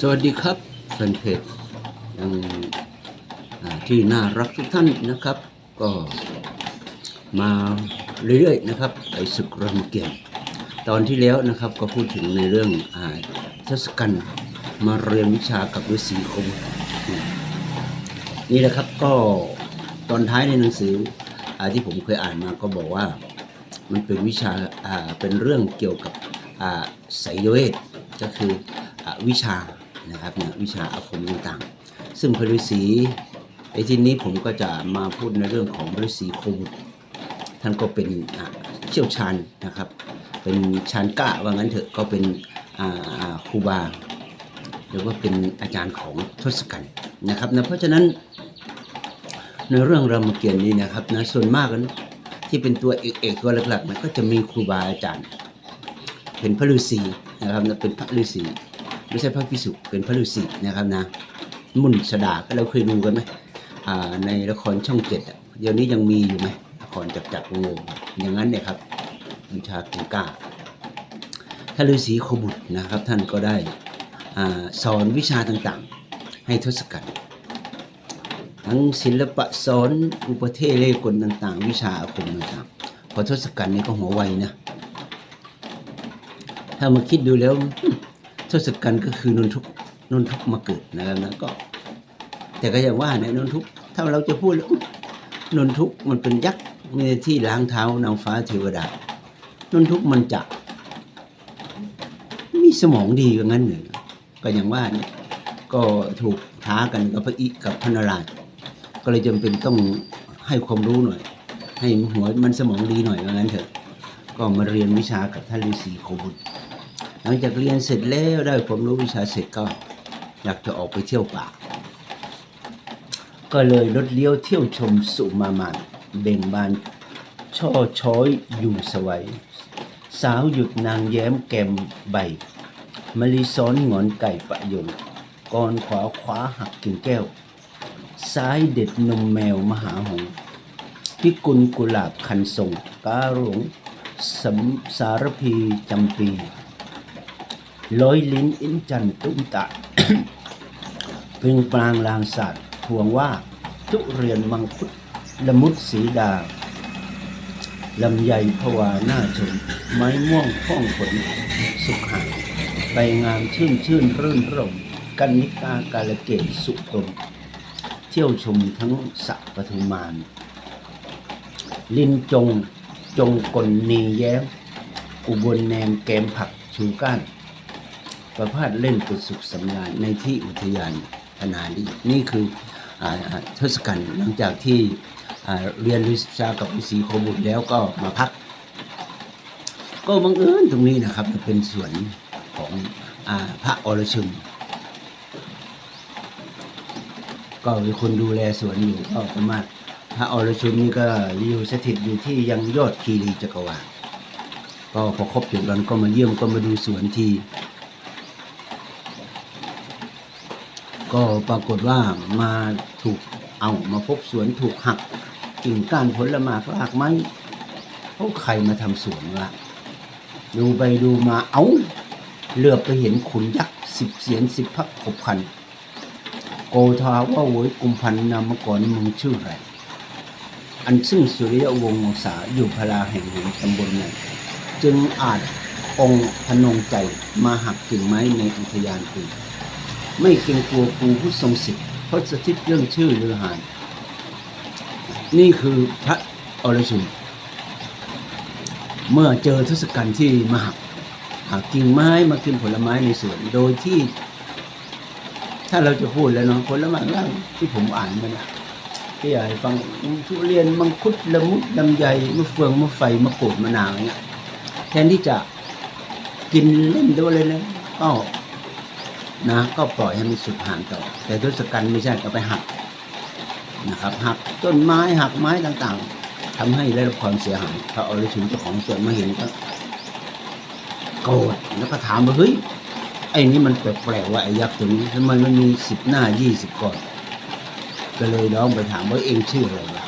สวัสดีครับแฟนเพจยังที่น่ารักทุกท่านนะครับ ก็มาเรื่อยๆนะครับไอศึกรำเกียรติตอนที่แล้วนะครับก็พูดถึงในเรื่องอาทศกัณฐ์มาเรียนวิชากับฤาษีคมนี่แหละครับก็ตอนท้ายในหนังสืออาที่ผมเคยอ่านมาก็บอกว่ามันเป็นวิชาอ่าเป็นเรื่องเกี่ยวกับอ่าไสยเวทก็คืออาวิชา นะครับเนี่ยวิชาอาคมต่างๆ ซึ่งพระฤาษีในที่นี้ผมก็จะมาพูดในเรื่องของฤาษีโคบุตรท่านก็เป็นเชี่ยวชาญนะครับ เป็นชานก้าว่างั้นเถอะก็เป็นอ่าครูบาหรือว่าเป็นอาจารย์ของทศกัณฐ์นะครับนะเพราะฉะนั้นในเรื่องรามเกียรตินี้นะครับนะส่วนมากนั้นที่เป็นตัวเอกๆตัวหลักๆนะก็จะมีครูบาอาจารย์ เป็นพระฤาษีนะครับนะเป็นพระฤาษี ไม่ใช่พระพิสุเป็นพระฤาษีนะครับนะมุนสดาก็เราเคยดูกันไหมในละครช่องเจ็ดเดี๋ยวนี้ยังมีอยู่ไหมละครจักจักรวงอย่างนั้นเนี่ยครับบัญชากุงก้าท่านฤาษีโคบุตรนะครับ ท่านก็ได้อสอนวิชาต่างๆ ให้ทศกัณฐ์ทั้งศิลปะสอนอุปเทศเลกลต่างๆ วิชาอาคมต่างๆพอทศกัณฐ์นี่ก็หัวไวนะ ถ้ามาคิดดูแล้ว ทศกัณฐ์ก็คือนนทุกนนทุกมาเกิดนะครับนะก็ แต่ก็อย่างว่าเนี่ยนนทุกถ้าเราจะพูดแล้วนนทุกมันเป็นยักษ์มีที่ล้างเท้านางฟ้าเทวดานนทุกมันจะมีสมองดีกว่างั้นหนึ่งก็อย่างว่าเนี่ยก็ถูกท้ากันกับพระอิกับพระนารายณ์ก็เลยจำเป็นต้องให้ความรู้หน่อย ให้หัวมันสมองดีหน่อยว่างั้นเถอะ ก็มาเรียนวิชากับท่านฤาษีโคบุตร หลังจากเรียนเสร็จแล้วได้ความรู้วิชาเสร็จก็อยากจะออกไปเที่ยวป่า ก็เลยรถเลี้ยวเที่ยวชมสุมามานเบ่งบาน ช่อช้อยอยู่สวัย สาวหยุดนางแย้มแกมใบมะลิซ้อนงอนไก่ปะยงกอนขวาขวาหักกิ่งแก้ว ซ้ายเด็ดนมแมวมหาหงส์พิกุลกุหลาบคันทรงกาหลงสสารพีจำปี ร้อยลิ้นอินจันตุมตะเพึงปรางลางศาสตร์ทวงว่า ทุเรียนมังคุดละมุดสีดาลำไยผวาหน้าชม ไม้ม่วงพ่องผล สุขหาใบงามชื่นชื่นรื่นรมกันนิกากาลเกตสุตมเที่ยวชมทั้งสระปทุมมาน ลินจงจงกลนีแย้มอุบลแนมแกมผักชูก้าน ประพาสเล่นเป็นสุขสำราญในที่อุทยานพนาดีนี่คืออทศกัณฐ์หลังจากที่เรียนวิชากับฤาษีโคบุตรแล้วก็มาพัก ก็บังเอิญตรงนี้นะครับเป็นสวนของอพระอรชุนก็มีคนดูแลสวนอยู่ก็ประมาณพระอรชุนนี่ก็อยู่สถิตอยู่ที่ยังยอดคีรีจักรวาลก็พอครบจ็ดวันก็มาเยี่ยมก็มาดูสวนที ก็ปรากฏว่ามาถูกเอามาพบสวนถูกหักกิ่งก้านผลไม้รากไม้เขาใครมาทำสวนวะดูไปดูมาเอาเหลือบไปเห็นขุนยักษ์สิบเสียนสิบพักขบคัน โกธาว่าโวยกุมพันนามก่อนมึงชื่ออะไรอันซึ่งสุริยวงศ์วงศาอยู่พลาแห่งหนึ่งตำบลนั้นจึงอาจองพนงใจมาหักกิ่งไม้ในอุทยานกู ไม่เกรงกลัวกูผู้ทรงสิทธิ์เพราะสถิตเรื่องชื่อเรือหานนี่คือพระอรชุนเมื่อเจอทศกัณฐ์ที่มาหักหักกิ่งไม้มากินผลไม้ในสวนโดยที่ ถ้าเราจะพูดแล้วเนาะผลไม้ล่างที่ผมอ่านมาเนี่ยที่อยากให้ฟังทุเรียนมังคุดละมุดลำไยมะเฟืองมะไฟมะกรูดมะนาวเนี่ยแทนที่จะกินเล่นด้วยเลยนะก็ นะก็ปล่อยให้มันสุดห่างต่อ แต่ทศกัณฐ์ไม่ใช่ก็ไปหักนะครับหักต้นไม้หักไม้ต่างๆทำให้ได้รับความเสียหายพระอรชุนเจ้าของสวนมาเห็นก็โกรธแล้วก็ถามว่าเฮ้ยไอ้นี่มันแปลกๆว่าไอ้ยักษ์ตัวนี้ทำไมมันมีสิบหน้ายี่สิบก้อนก็เลยน้องไปถามว่าเองชื่ออะไร